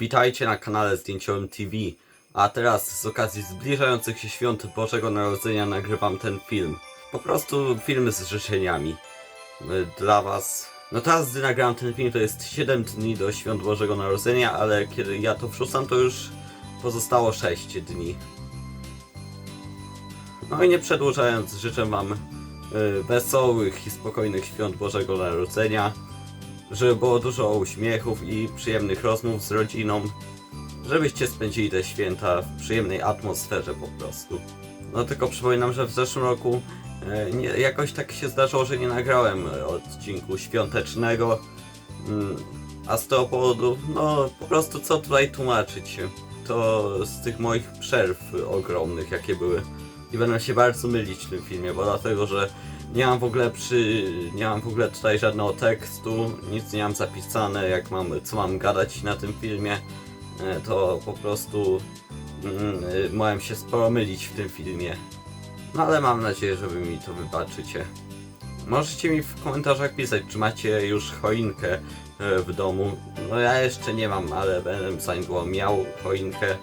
Witajcie na kanale Zdjęciowym TV. A teraz z okazji zbliżających się świąt Bożego Narodzenia nagrywam ten film. Po prostu film z życzeniami. y, Dla was. No teraz gdy nagrałem ten film to jest 7 dni do świąt Bożego Narodzenia, ale kiedy ja to wrzucam to już pozostało 6 dni. No i nie przedłużając życzę wam y, wesołych i spokojnych świąt Bożego Narodzenia żeby było dużo uśmiechów i przyjemnych rozmów z rodziną, żebyście spędzili te święta w przyjemnej atmosferze po prostu. No tylko przypominam, że w zeszłym roku e, nie, jakoś tak się zdarzyło, że nie nagrałem odcinku świątecznego, mm, a z tego powodu, no po prostu co tutaj tłumaczyć, to z tych moich przerw ogromnych jakie były. I będę się bardzo mylić w tym filmie, bo dlatego, że nie mam w ogóle przy. nie mam w ogóle tutaj żadnego tekstu, nic nie mam zapisane, jak mam, co mam gadać na tym filmie, e, to po prostu mm, e, mogłem się sporo mylić w tym filmie. No ale mam nadzieję, że wy mi to wybaczycie. Możecie mi w komentarzach pisać, czy macie już choinkę e, w domu. No ja jeszcze nie mam, ale będę zanim miał choinkę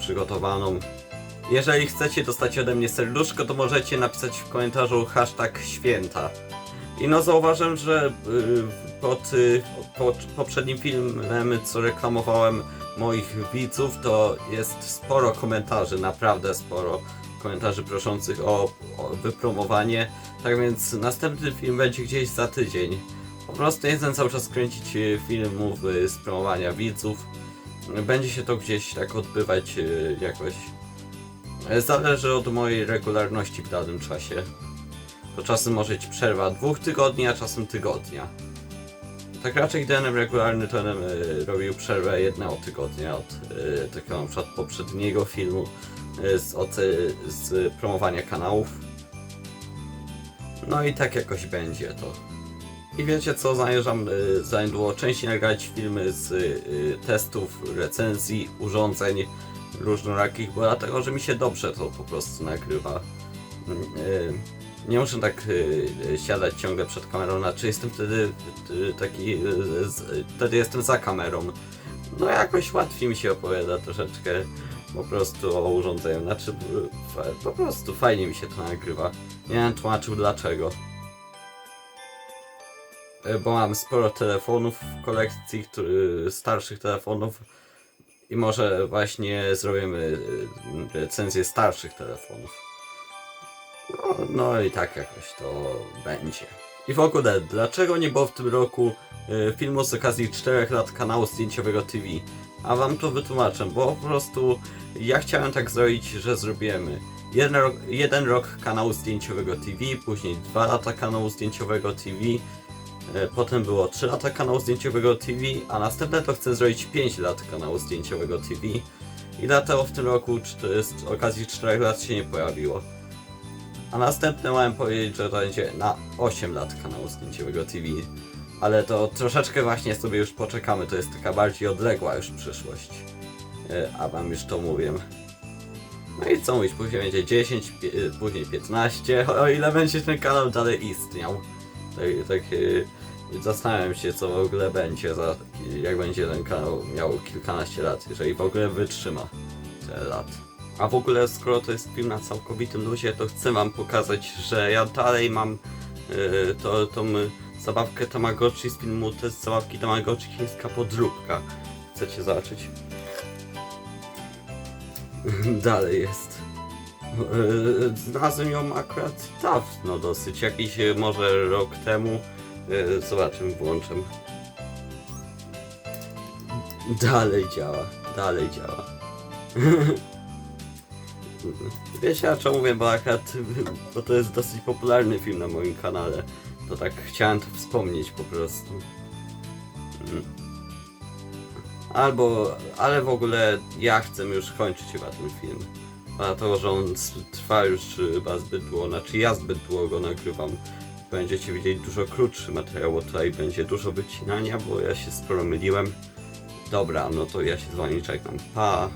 przygotowaną. Jeżeli chcecie dostać ode mnie serduszko, to możecie napisać w komentarzu hashtag święta. I no zauważyłem, że y, pod y, pod poprzednim filmem, co reklamowałem moich widzów, to jest sporo komentarzy, naprawdę sporo komentarzy proszących o, o wypromowanie. Tak więc następny film będzie gdzieś za tydzień. Po prostu chcę cały czas kręcić filmów y, z promowania widzów. Będzie się to gdzieś tak odbywać jakoś Zależy od mojej regularności w danym czasie. To czasem może być przerwa dwóch tygodni, a czasem tygodnia. Tak raczej ten regularny to będę e, robił przerwę jednego tygodnia od e, takiego na przykład poprzedniego filmu e, z, od, e, z promowania kanałów. No i tak jakoś będzie to. I wiecie co, zamierzam e, za niedługo częściej nagrać filmy z e, testów, recenzji, urządzeń, różnorakich, bo dlatego, że mi się dobrze to po prostu nagrywa. Mm, y, Nie muszę tak y, siadać ciągle przed kamerą, znaczy jestem wtedy y, taki, y, wtedy jestem za kamerą. No jakoś łatwiej mi się opowiada troszeczkę po prostu o urządzeniu, znaczy y, po prostu fajnie mi się to nagrywa. Nie wiem tłumaczył dlaczego. Y, Bo mam sporo telefonów w kolekcji, który, starszych telefonów, i może właśnie zrobimy y, recenzję starszych telefonów. No, no i tak jakoś to będzie. I w ogóle, dlaczego nie było w tym roku y, filmu z okazji 4 lat kanału zdjęciowego TV? A wam to wytłumaczę, bo po prostu ja chciałem tak zrobić, że zrobimy jeden jeden rok kanału zdjęciowego TV, później 2 lata kanału zdjęciowego TV, E, Potem było 3 lata kanału zdjęciowego TV, a następne to chcę zrobić 5 lat kanału zdjęciowego TV. I dlatego w tym roku z okazji 4 lat się nie pojawiło. A następne miałem powiedzieć, że to będzie na 8 lat kanału zdjęciowego TV. Ale to troszeczkę właśnie sobie już poczekamy, to jest taka bardziej odległa już przyszłość. E, A wam już to mówię. No i co mówić, później będzie 10, pie- później 15, o ile będzie ten kanał dalej istniał. Tak, tak e, zastanawiam się, co w ogóle będzie, za, jak będzie ten kanał miał kilkanaście lat, jeżeli w ogóle wytrzyma tyle lat. A w ogóle, skoro to jest film na całkowitym luzie, to chcę wam pokazać, że ja dalej mam e, to, tą zabawkę Tamagotchi z filmu Test zabawki Tamagotchi chińska podróbka. Chcecie zobaczyć? dalej jest. E, Znalazłem ją akurat dawno dosyć, jakiś e, może rok temu. E, Zobaczymy, włączę. Dalej działa, dalej działa. Wiecie, a czemu mówię, bo akurat, bo to jest dosyć popularny film na moim kanale. To tak chciałem to wspomnieć po prostu. Mm. Albo, ale w ogóle ja chcę już kończyć chyba ten film. Dlatego, że on trwa już chyba zbyt długo, znaczy ja zbyt długo go nagrywam. Będziecie widzieli dużo krótszy materiał, bo tutaj będzie dużo wycinania, bo ja się sporo myliłem. Dobra, no to ja się z wami czekam. Pa!